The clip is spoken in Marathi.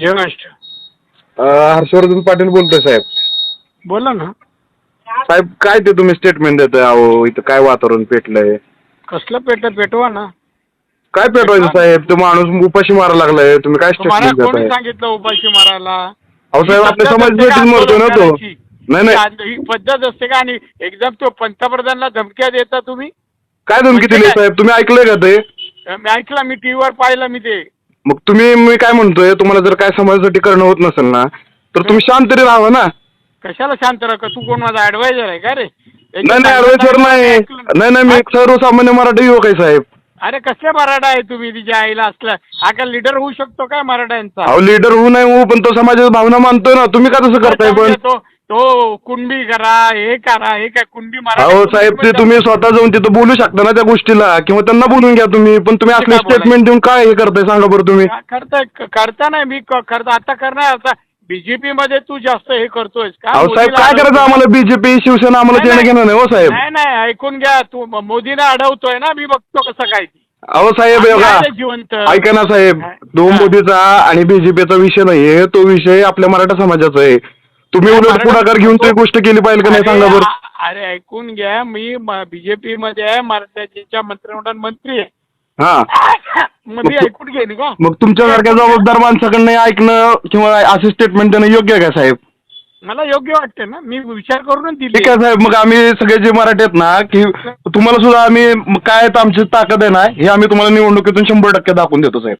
जयमाष्ट अं, हर्षवर्धन पाटील बोलतोय साहेब. बोला ना. साहेब काय ते तुम्ही स्टेटमेंट देताय? अहो इथं काय वातावरण पेटलंय? कसलं पेट? पेटवा ना. काय पेटवायचं साहेब? तो माणूस उपाशी मारा लागलाय. तुम्ही काय तुम्हाला स्टेटमेंट कोणी देताय? सांगितलं उपाशी मारायला? अहो साहेब ही आपल्या पद्धत समाज असते का भेटीत मरतोय ना तो? नाही नाही. ही- ही पद्धत असते का? आणि एकदम तो पंतप्रधानला धमक्या देता तुम्ही? काय धमकी म्हणजे दिली काय? साहेब? तुम्ही ऐकलंय का ते? मी ऐकलं मी टीव्हीवर पाहिलं मी ते. मग तुम्ही मी काय म्हणतोय तुम्हाला जर काय समाजासाठी करणं होत नसेल ना तर तुम्ही शांत तरी राहावं ना. कशाला शांत राहा? तू कोण माझा ऍडवायझर आहे का रे? नाही नाही ऍडवायझर नाही. नाही नाही मी एक सर्वसामान्य मराठी युवक आहे साहेब. अरे कसले मराठा आहे तुम्ही? तिच्या आईला असला. हा का लिडर होऊ शकतो काय मराठ्यांचा? अहो लीडर होऊ नाही होऊ पण तो समाजाची भावना मानतोय ना. तुम्ही का तसं करताय पण? तो तो कुणबी करा हे करा हे काय अहो कुणबी साहेब ते तुम्ही स्वतः जाऊन तिथं बोलू शकता ना त्या गोष्टीला किंवा त्यांना बोलून घ्या तुम्ही पण तुम्ही असले बोलायचं? स्टेटमेंट देऊन काय हे करताय सांगा बरं तुम्ही का- करताय करता नाही मी क- करता आता करणार आता बीजेपी मध्ये तू जास्त हे करतोयस का अहो साहेब मोदीला काय करायचं अडवतोय? आम्हाला बीजेपी शिवसेना आम्हाला देणं घेणं नाही हो साहेब नाही नाही ऐकून घ्या तू म- मोदीला अडवतोय ना मी बघतो कसं काय ते. अहो साहेब बघा जिवंत ऐका ना साहेब तो हा. मोदीचा आणि बीजेपीचा विषय नाहीये तो विषय आपल्या मराठा समाजाचा आहे तुम्ही उलट पुढाकार घेऊन ती गोष्ट केली पाहिजे का नाही सांगा बरं अरे ऐकून घ्या मी बीजेपी मध्ये आहे मराठ्याच्या मंत्रिमंडळ मंत्री आहे. हा. मग मी ऐकून घेईन का? मग तुमच्यासारख्या जबाबदार माणसाकडनं ऐकणं किंवा असे स्टेटमेंट देणं योग्य आहे का साहेब? मला योग्य वाटते ना. मी विचार करूनच दिली. ठीक आहे साहेब. मग आम्ही सगळे जे मराठी आहेत ना की तुम्हाला सुद्धा आम्ही काय आमची ताकद आहे ना हे आम्ही तुम्हाला निवडणुकीतून शंभर टक्के दाखवून देतो साहेब.